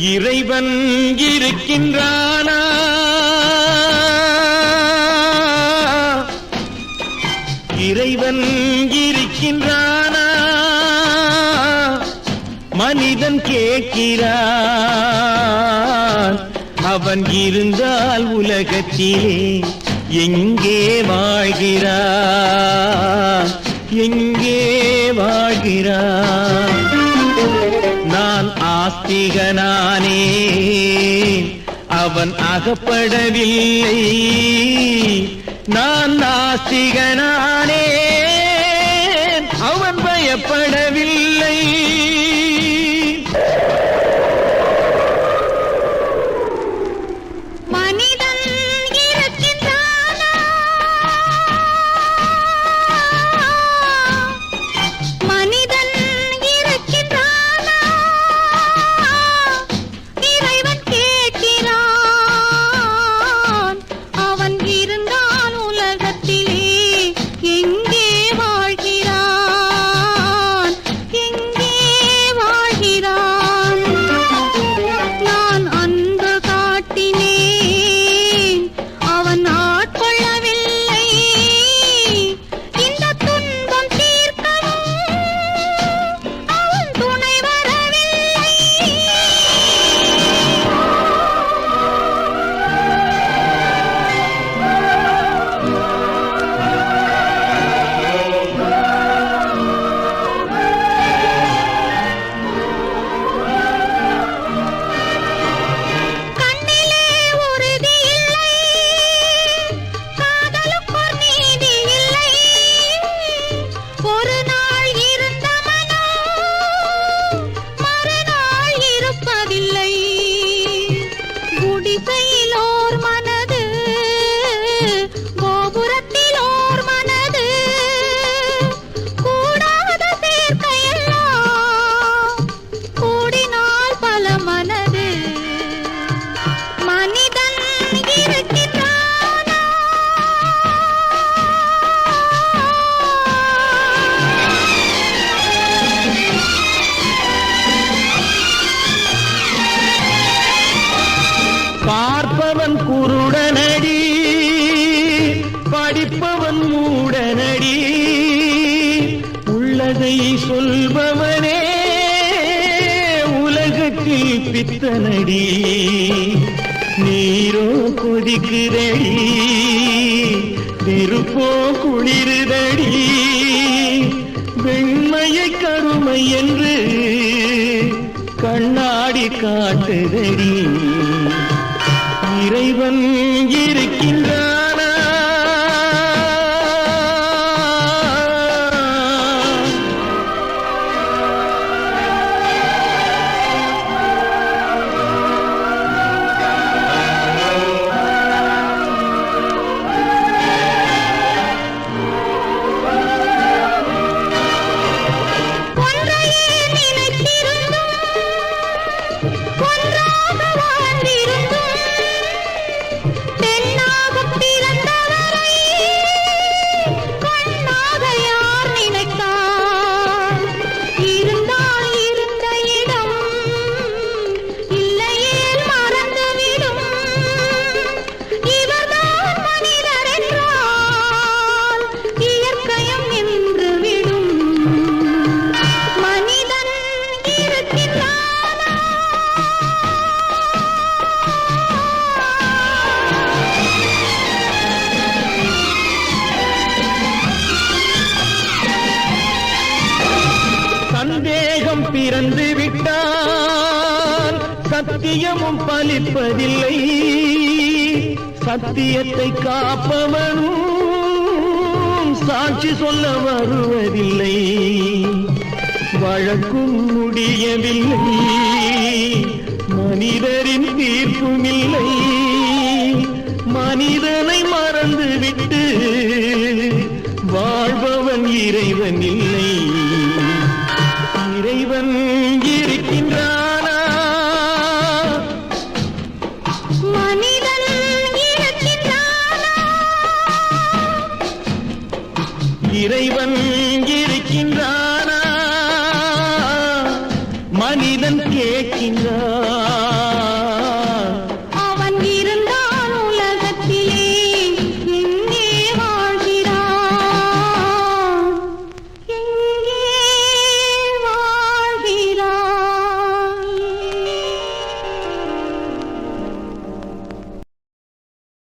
இறைவன் இருக்கின்றானா? இறைவன் இருக்கின்றானா? மனிதன் கேட்கிறான். அவன் இருந்தால் உலகத்திலே எங்கே வாழ்கிறான்? எங்கே வாழ்கிறான்? ஆஸ்திகனானே அவன் அகப்படவில்லை. நான் நாஸ்திகனானே அவன் பயப்படவில்லை. பித்தனடி நீரோ கொதிக்குதடி திருப்போ குளிருதடி. வெண்மையை கருமை என்று கண்ணாடி காட்டுதடி. இறைவன் இறந்து பிறந்து விட்டால் சத்தியமும் பலிப்பதில்லை. சத்தியத்தை காப்பவனும் சாட்சி சொல்ல வருவதில்லை. வழக்கும் முடியவில்லை. மனிதரின் தீர்ப்பும் இல்லை மனிதனை மறந்துவிட்டு வாழ்பவன் இறைவன் இல்லை. இறைவன் இருக்கின்றானா? மனிதன் இருக்கின்றானா? இறைவன்